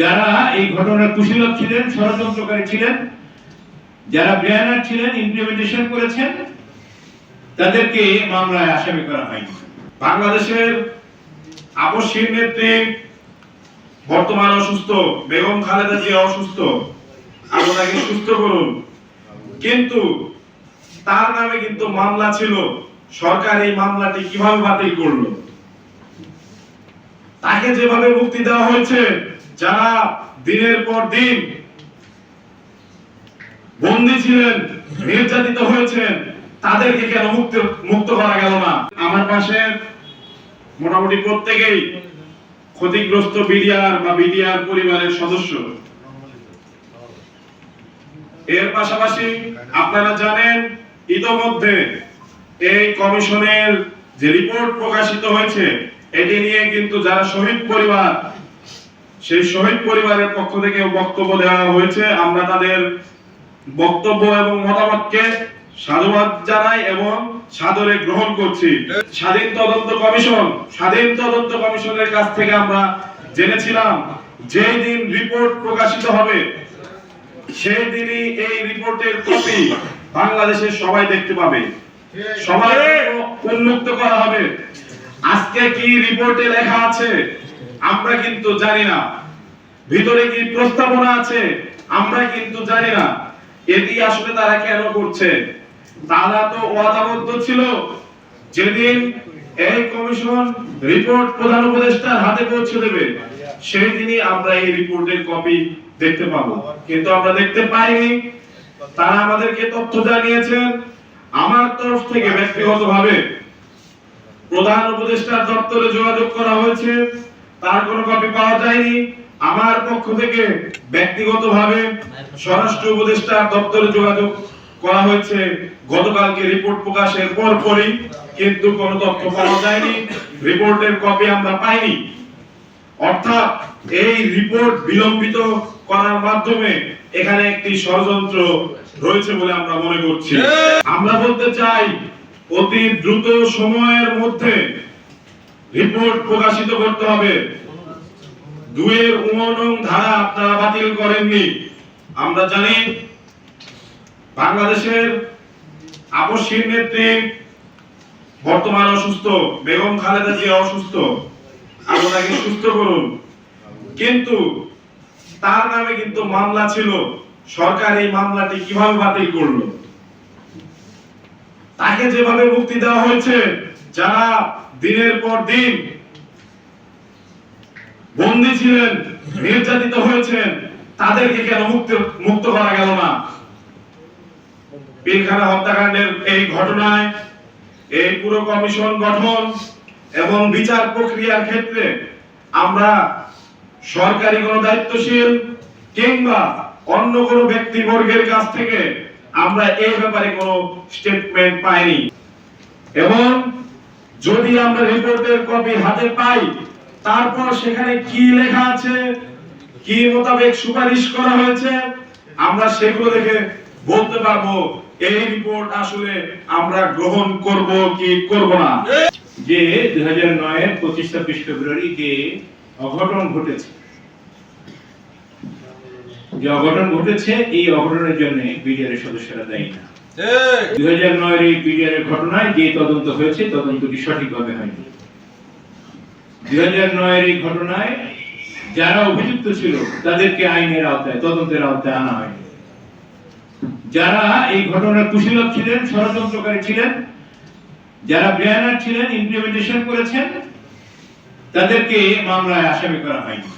যারা এই ঘটনার কুশীলক ছিলেন, ষড়যন্ত্রকারী ছিলেন, যারা ব্রেয়ানার ছিলেন ইমপ্লিমেন্টেশন করেছেন, তাদেরকে মামলায় আসামি করা হয়নি। বাংলাদেশের আপসহীন নেত্রী বর্তমান অসুস্থ, বেগম খালেদা জিয়া অসুস্থ, আরও তাকে সুস্থ করুন। কিন্তু তার নামে কিন্তু মামলা ছিল, সরকার এই মামলাটি কীভাবে বাতিল করল? তাকে যেভাবে মুক্তি দেওয়া হয়েছে যারা দিনের পর দিন বন্দী ছিলেন, নির্যাতিত হয়েছেন, তাদেরকে কেন মুক্ত মুক্ত করা গেল না? আমার পাশে মোটামুটি প্রত্যেকেই ক্ষতিগ্রস্ত বিডিআর বা বিডিআর পরিবারের সদস্য। এর পাশাপাশি আপনারা জানেন, ইতোমধ্যে এই কমিশনের যে রিপোর্ট প্রকাশিত হয়েছে, এটি নিয়ে কিন্তু যারা শহীদ পরিবার সেই শহীদ পরিবারের পক্ষ থেকে বক্তব্য দেওয়া হয়েছে। আমরা তাদের বক্তব্য এবং মতামতকে সাধুবাদ জানাই এবং সাদরে গ্রহণ করছি। স্বাধীন তদন্ত কমিশন, স্বাধীন তদন্ত কমিশনের কাছ থেকে আমরা জেনেছিলাম, যেই দিন রিপোর্ট প্রকাশিত হবে, সেই দিনই এই রিপোর্টের কপি বাংলাদেশের সবাই দেখতে পাবে। সবাই উন্মুক্ত করা হবে। আজকে কি রিপোর্টে লেখা আছে? আমরা কিন্তু জানি না। ভিতরে কি প্রস্তাবনা আছে? আমরা কিন্তু জানি না। এটি আসলে তারা কেন করছে? তারা তো ওয়াদাবদ্ধ ছিল। যেদিন এই কমিশন রিপোর্ট প্রধান উপদেষ্টার হাতে পৌঁছে দেবে সেই দিনই আমরা এই রিপোর্টের কপি দেখতে পাবো। কিন্তু আমরা দেখতে পাইনি। তারা আমাদেরকে তথ্য জানিয়েছেন। আমার তরফ থেকে ব্যক্তিগতভাবে প্রধান উপদেষ্টার দপ্তরে যোগাযোগ করা হয়েছে। তার কোনো কপি পাওয়া যায়নি। আমার পক্ষ থেকে ব্যক্তিগতভাবে স্বরাষ্ট্র উপদেষ্টার দপ্তরে যোগাযোগ করা হয়েছে। গতকালকে রিপোর্ট প্রকাশের পর পরই কিন্তু কোনো তথ্য পাওয়া যায়নি। রিপোর্টের কপি আমরা পাইনি। অর্থাৎ এই রিপোর্ট বিলম্বিত করার মাধ্যমে এখানে একটি ষড়যন্ত্র রয়েছে বলে আমরা মনে করছি। আমরা বলতে চাই, অতি দ্রুত সময়ের মধ্যে রিপোর্ট প্রকাশিত করতে হবে। দুয়ের উমনং ধারা আপনারা বাতিল করেননি। আমরা জানি বাংলাদেশের আপসহীন নেত্রী বর্তমান অসুস্থ, বেগম খালেদা জিয়া অসুস্থ। আরও তাকে সুস্থ করুন। কিন্তু তার নামে কিন্তু মামলা ছিল। সরকার এই মামলাটি কীভাবে বাতিল করল? তাকে যেভাবে মুক্তি দেওয়া হয়েছে, যারা দিনের পর দিন বন্দী ছিলেন, নির্যাতিত হয়েছেন, তাদেরকে কেন মুক্ত মুক্ত করা গেল না? পিলখানা হত্যাকাণ্ডের এই ঘটনায় এই পুরো কমিশন গঠন এবং বিচার প্রক্রিয়ার ক্ষেত্রে আমরা সরকারি কোনো দায়িত্বশীল কিংবা অন্য কোনো ব্যক্তিবর্গের কাছ থেকে আমরা এই ব্যাপারে কোনো স্টেটমেন্ট পাইনি। এবং যদি আমরা রিপোর্টের কপি হাতে পাই, তারপর সেখানে কি লেখা আছে, কি মোতাবেক সুপারিশ করা হয়েছে, আমরা সেগুলো দেখে বলতে পারব, এই রিপোর্ট আসলে আমরা গ্রহণ করব কি করব না। যে দুই হাজার নয়ের পঁচিশ ছাব্বিশ ফেব্রুয়ারি যে অঘটন ঘটেছে, যে অঘটন ঘটেছে, এই অঘটনের জন্য বিডিআর সদস্যরা দায়ী না। যারা অভিযুক্ত ছিল, তাদেরকে আইনের আওতায়, তদন্তের আওতায় আনা হয়নি। যারা এই ঘটনার কুশীলক ছিলেন, ষড়যন্ত্রকারী ছিলেন, যারা ব্রেয়ানার ছিলেন ইমপ্লিমেন্টেশন করেছেন, তাদেরকে মামলায় আসামি করা হয়নি।